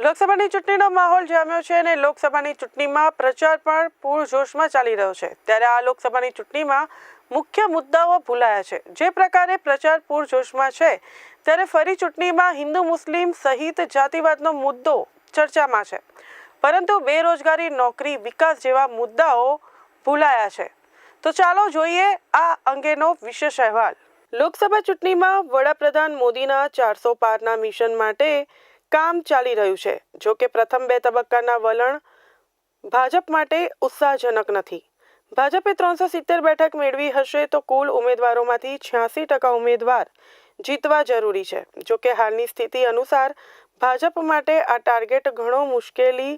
લોકસભાની ચૂંટણીનો માહોલ જામ્યો છે અને લોકસભાની ચૂંટણીમાં પ્રચાર પણ પૂરજોશમાં ચાલી રહ્યો છે. ત્યારે આ લોકસભાની ચૂંટણીમાં મુખ્ય મુદ્દાઓ ભૂલાયા છે. જે પ્રકારે પ્રચાર પૂરજોશમાં છે, ત્યારે ફરી ચૂંટણીમાં હિન્દુ, મુસ્લિમ સહિત જાતિવાદનો મુદ્દો ચર્ચામાં છે. પરંતુ બેરોજગારી, નોકરી, વિકાસ જેવા મુદ્દાઓ ભૂલાયા છે. તો ચાલો જોઈએ આ અંગેનો વિશેષ અહેવાલ. લોકસભા ચૂંટણીમાં વડાપ્રધાન મોદીના ચારસો પારના મિશન માટે કામ ચાલી રહ્યું છે. જો કે પ્રથમ બે તબક્કાના વલણ ભાજપ માટે ઉત્સાહજનક નથી. ભાજપે ત્રણસો સિત્તેર બેઠક મેળવી હશે તો કુલ ઉમેદવારોમાંથી છ્યાસી ટકા ઉમેદવાર જીતવા જરૂરી છે. જો કે હાલની સ્થિતિ અનુસાર ભાજપ માટે આ ટાર્ગેટ ઘણો મુશ્કેલી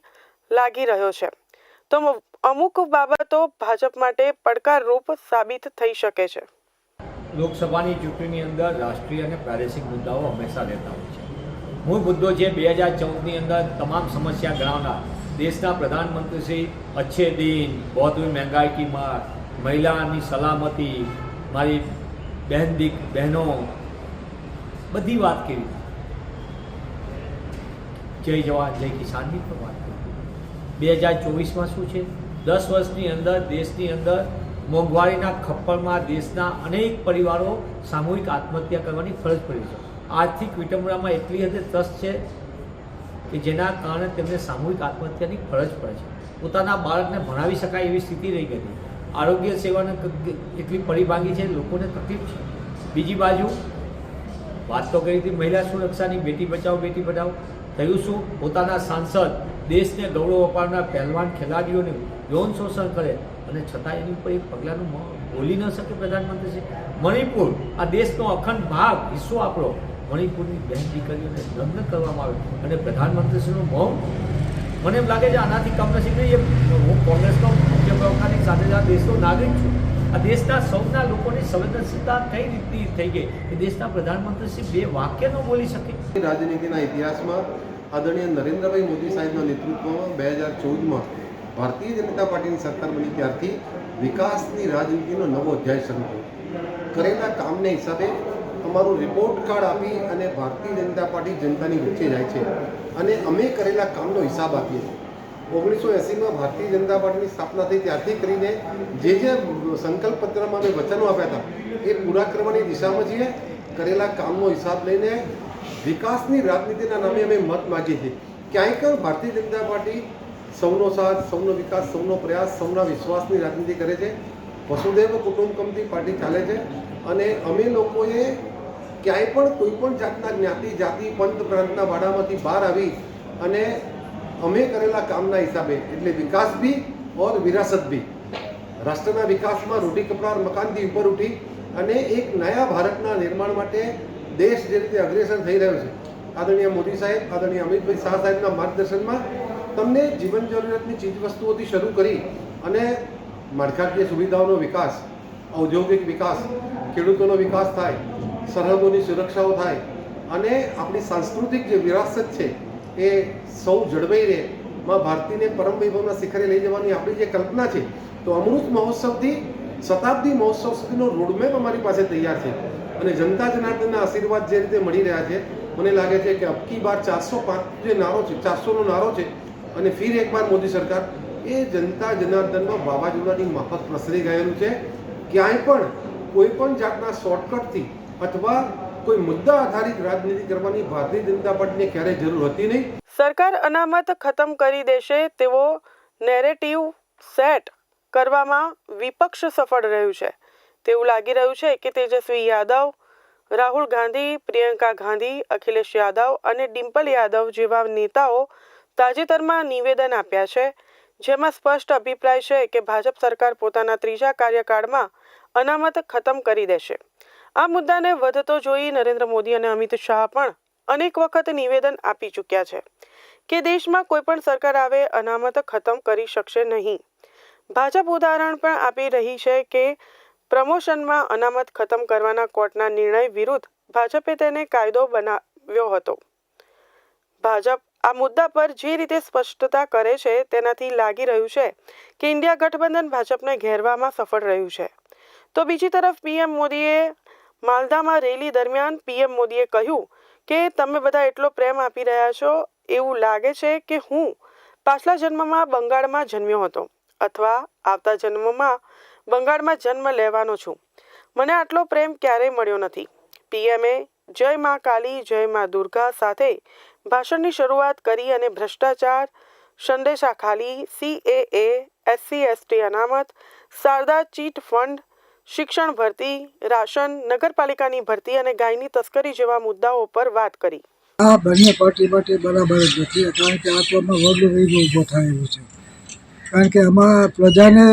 લાગી રહ્યો છે. તો અમુક બાબતો ભાજપ માટે પડકારરૂપ સાબિત થઈ શકે છે. લોકસભાની ચૂંટણીની અંદર રાષ્ટ્રીય અને પ્રાદેશિક મુદ્દાઓ હંમેશા રહેતા હોય મૂળ મુદ્દો છે બે હજાર ચૌદની અંદર તમામ સમસ્યા ગણાવનાર. દેશના પ્રધાનમંત્રી શ્રી અચ્છે દિન, બહોત મહેંગાઈ કી માર, મહિલાની સલામતી, મારી બહેન દીક, બહેનો, બધી વાત કરી. જય જવાન, જય કિસાનની પણ વાત કરી. બે હજાર ચોવીસમાં શું છે? દસ વર્ષની અંદર દેશની અંદર મોંઘવારીના ખપ્પરમાં દેશના અનેક પરિવારો સામૂહિક આત્મહત્યા કરવાની ફરજ પડી છે. આર્થિક વિટંબણામાં એટલી હદે ત્રસ્ત છે કે જેના કારણે તેમને સામૂહિક આત્મહત્યાની ફરજ પડે છે. પોતાના બાળકને ભણાવી શકાય એવી સ્થિતિ રહી ગઈ. આરોગ્ય સેવાને એટલી પરિભાંગી છે, લોકોને તકલીફ છે. બીજી બાજુ, વાત તો કરી હતી, મહિલા સુરક્ષાની, બેટી બચાવો, બેટી પઢાઓ. થયું શું? પોતાના સાંસદ દેશને ગૌરવ અપાવનાર પહેલવાન ખેલાડીઓને યૌન શોષણ કરે અને છતાં એની ઉપર એક પગલાંનું બોલી ન શકે પ્રધાનમંત્રી છે મણિપુર, આ દેશનો અખંડ ભાગ, હિસ્સો આપણો. મણિપુરની બહેન દીકરીઓને લગ્ન કરવામાં આવે અને પ્રધાનમંત્રીશ્રીનું મૌન મને એમ લાગે છે આનાથી કમનસીબ નહીં. એ હું કોંગ્રેસનો મુખ્ય પ્રવક્તાની સાથે આ દેશનો નાગરિક છું. આ દેશના સૌના લોકોની સંવેદનશીલતા કઈ રીતની થઈ ગઈ કે દેશના પ્રધાનમંત્રી શ્રી બે વાક્ય ન બોલી શકે? રાજનીતિના ઇતિહાસમાં આદરણીય નરેન્દ્રભાઈ મોદી સાહેબના નેતૃત્વમાં બે હજાર ચૌદમાં ભારતીય જનતા પાર્ટીની સરકાર બની ત્યારથી વિકાસની રાજનીતિનો નવો અધ્યાય શરૂ થયો. કરેલા કામને હિસાબે અમારું રિપોર્ટ કાર્ડ આપી અને ભારતીય જનતા પાર્ટી જનતાની વચ્ચે જાય છે. અને અમે કરેલા કામનો હિસાબ આપીએ છીએ. ઓગણીસો એંસીમાં ભારતીય જનતા પાર્ટીની સ્થાપના થઈ ત્યારથી કરીને જે જે સંકલ્પ પત્રમાં અમે વચનો આપ્યા હતા, એ પૂરા કરવાની દિશામાં છીએ. કરેલા કામનો હિસાબ લઈને વિકાસની રાજનીતિના નામે અમે મત માગીએ છીએ. ક્યાંય ભારતીય જનતા પાર્ટી સૌનો સાથ, સૌનો વિકાસ, સૌનો પ્રયાસ, સૌના વિશ્વાસની રાજનીતિ કરે છે. વસુદેવ કુટુંબકમથી પાર્ટી ચાલે છે અને અમે લોકોએ ક્યાંય પણ કોઈ પણ જાતના જ્ઞાતિ, જાતિ, પંથ પ્રાંતના વાડામાંથી બહાર આવી અને અમે કરેલા કામના હિસાબે, એટલે વિકાસ બી ઓર વિરાસત બી. રાષ્ટ્રના વિકાસમાં રોટી કપડા મકાનથી ઉપર ઉઠી અને એક નયા ભારતના નિર્માણ માટે દેશ જે રીતે અગ્રેસર થઈ રહ્યો છે. આદરણીય મોદી સાહેબ, આદરણીય અમિતભાઈ શાહ સાહેબના માર્ગદર્શનમાં તમને જીવન જરૂરિયાતની ચીજવસ્તુઓથી શરૂ કરી અને માળખાકીય સુવિધાઓનો વિકાસ, ઔદ્યોગિક વિકાસ, ખેડૂતોનો વિકાસ થાય સરહદોની સુરક્ષાઓ થાય અને આપણી સાંસ્કૃતિક જે વિરાસત છે એ સૌ જળવાઈ રહે માં ભારતીને પરમ વૈભવના શિખરે લઈ જવાની આપણી જે કલ્પના છે, તો અમૃત મહોત્સવથી શતાબ્દી મહોત્સવ સુધીનો રોડમેપ અમારી પાસે તૈયાર છે. અને જનતા જનાર્દનના આશીર્વાદ જે રીતે મળી રહ્યા છે, મને લાગે છે કે અબકી બાર ચારસો પાંચ જે નારો છે, ચારસોનો નારો છે, અને ફિર એકવાર મોદી સરકાર એ જનતા જનાર્દનમાં વાવાઝોડાની માફક પ્રસરી ગયેલું છે. ક્યાંય પણ કોઈ પણ જાતના શોર્ટકટથી અથવા કોઈ મુદ્દા આધારિત રાજનીતિ કરવાની ભારતીય જનતા પાર્ટીને ક્યારેય જરૂર હતી નહીં. સરકાર અનામત ખતમ કરી દેશે તેવો નેરેટિવ સેટ કરવામાં વિપક્ષ સફળ રહ્યું છે. તેવું લાગી રહ્યું છે કે તેજસ્વી યાદવ, રાહુલ ગાંધી, પ્રિયંકા ગાંધી, અખિલેશ યાદવ અને ડિમ્પલ યાદવ જેવા નેતાઓ તાજેતરમાં નિવેદન આપ્યા છે, જેમાં સ્પષ્ટ અભિપ્રાય છે કે ભાજપ સરકાર પોતાના ત્રીજા કાર્યકાળમાં અનામત ખતમ કરી દેશે. આ મુદ્દાને વધતો જોઈ નરેન્દ્ર મોદી અને અમિત શાહ પણ અનેક વખત નિવેદન આપી ચૂક્યા છે કે દેશમાં કોઈ પણ સરકાર આવે, અનામત ખતમ કરી શકશે નહીં. ભાજપ ઉદાહરણ પણ આપી રહી છે કે પ્રમોશનમાં અનામત ખતમ કરવાના કોર્ટના નિર્ણય વિરુદ્ધ ભાજપે તેને કાયદો બનાવ્યો હતો. ભાજપ આ મુદ્દા પર જે રીતે સ્પષ્ટતા કરે છે તેનાથી લાગી રહ્યું છે કે ઇન્ડિયા ગઠબંધન ભાજપને ઘેરવામાં સફળ રહ્યું છે. તો બીજી તરફ પીએમ મોદીએ માલદામાં રેલી દરમિયાન પીએમ મોદીએ કહ્યું કે, તમે બધા એટલો પ્રેમ આપી રહ્યા છો, એવું લાગે છે કે હું પાછલા જન્મમાં બંગાળમાં જન્મ્યો હતો અથવા આવતા જન્મમાં બંગાળમાં જન્મ લેવાનો છું. મને આટલો પ્રેમ ક્યારેય મળ્યો નથી. પીએમએ જય મા કાલી, જય મા દુર્ગા સાથે ભાષણની શરૂઆત કરી અને ભ્રષ્ટાચાર સંદેશા ખાલી સીએએ એસસી એસટી અનામત, શારદા ચીટ ફંડ શિક્ષણ ભરતી, રાશન, નગરપાલિકાની ભરતી અને ગાયની તસ્કરી જેવા મુદ્દાઓ પર વાત કરી. આ બંને પાર્ટી માટે બરાબર જ નથી, કારણ કે આ અમે વર્ગ વિરોધ ઊભો થયેલો છે. કારણ કે આમાં પ્રજાને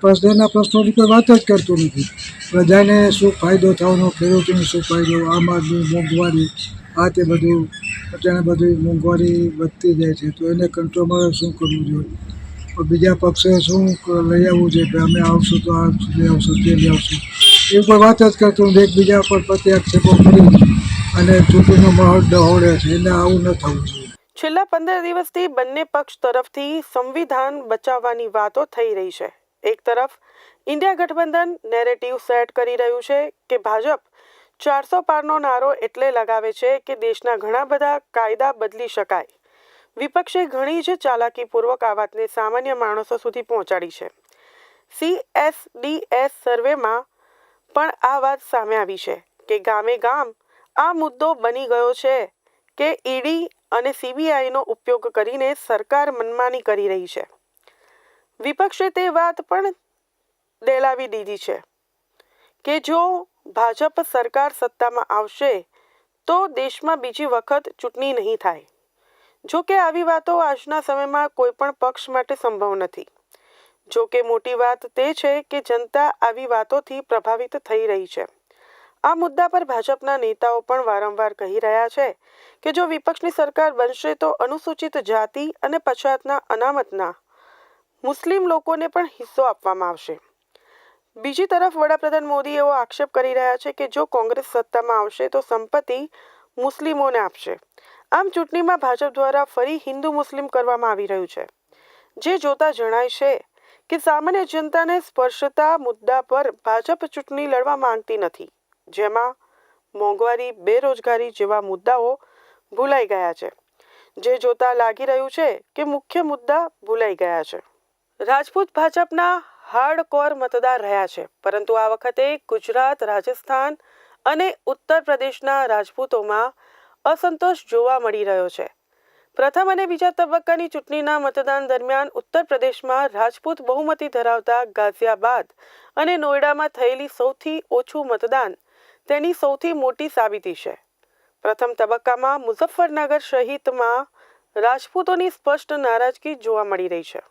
પ્રજાના પ્રશ્નોની કોઈ વાત જ કરતું નથી. પ્રજાને શું ફાયદો થવાનો, ખેડૂતોને શું ફાયદો, આમ આદમી મોંઘવારી, આ તે બધું, અત્યારે બધી મોંઘવારી વધતી જાય છે, તો એને કંટ્રોલમાં શું કરવું જોઈએ? બીજા પક્ષે શું લઈ આવવું છે કે અમે આવશું તો આ લઈ આવશું, તે લઈ આવશું. એ કોઈ વાત જ કરતું એકબીજા પર પ્રત્યાક્ષેપો કરી અને ચૂંટણીનો માહોલ ડહોળે છે. એટલે આવું ન થવું જોઈએ. છેલ્લા પંદર દિવસથી બંને પક્ષ તરફથી સંવિધાન બચાવવાની વાતો થઈ રહી છે. એક તરફ, ઇન્ડિયા ગઠબંધન નેરેટિવ સેટ કરી રહ્યું છે કે ભાજપ ચારસો પારનો નારો એટલે લગાવે છે કે દેશના ઘણા બધા કાયદા બદલી શકાય. વિપક્ષે ઘણી જ ચાલાકીપૂર્વક આ વાતને સામાન્ય માણસો સુધી પહોંચાડી છે. સીએસડીએસ સર્વેમાં પણ આ વાત સામે આવી છે કે ગામે ગામ આ મુદ્દો બની ગયો છે કે ઈડી અને સીબીઆઈનો ઉપયોગ કરીને સરકાર મનમાની કરી રહી છે. વિપક્ષે તે વાત પણ દેલાવી દીધી છે કે જો ભાજપ સરકાર સત્તામાં આવશે તો દેશમાં બીજી વખત ચૂંટણી નહીં થાય. જો કે આવી વાતો આજના સમયમાં કોઈ પણ પક્ષ માટે સંભવ નથી. જો કે મોટી વાત તે છે કે જનતા આવી વાતોથી પ્રભાવિત થઈ રહી છે. આ મુદ્દા પર ભાજપના નેતાઓ પણ વારંવાર કહી રહ્યા છે કે જો વિપક્ષની સરકાર બનશે તો અનુસૂચિત જાતિ અને પછાતના અનામતના મુસ્લિમ લોકોને પણ હિસ્સો આપવામાં આવશે. બીજી તરફ વડાપ્રધાન મોદી એવો આક્ષેપ કરી રહ્યા છે કે જો કોંગ્રેસ સત્તામાં આવશે તો સંપત્તિ મુસ્લિમોને આપશે. આમ ચૂંટણીમાં ભાજપ દ્વારા ફરી હિન્દુ મુસ્લિમ કરવામાં આવી રહ્યું છે. જે જોતા જણાય છે કે સામાન્ય જનતાને સ્પર્શતા મુદ્દા પર ભાજપ ચૂંટણી લડવા માંગતી નથી, જેમાં મોંઘવારી, બેરોજગારી જેવા મુદ્દાઓ ભૂલાઈ ગયા છે. જે જોતા લાગી રહ્યું છે કે મુખ્ય મુદ્દા ભૂલાઈ ગયા છે. રાજપૂત ભાજપના હાર્ડકોર મતદાર રહ્યા છે, પરંતુ આ વખતે ગુજરાત, રાજસ્થાન અને ઉત્તર પ્રદેશના રાજપૂતોમાં અસંતોષ જોવા મળી રહ્યો છે. પ્રથમ અને બીજા તબક્કાની ચૂંટણીના મતદાન દરમિયાન ઉત્તર પ્રદેશમાં રાજપૂત બહુમતી ધરાવતા ગાઝિયાબાદ અને નોઈડામાં થયેલી સૌથી ઓછું મતદાન તેની સૌથી મોટી સાબિતી છે. પ્રથમ તબક્કામાં મુઝફ્ફરનગર સહિતમાં રાજપૂતોની સ્પષ્ટ નારાજગી જોવા મળી રહી છે.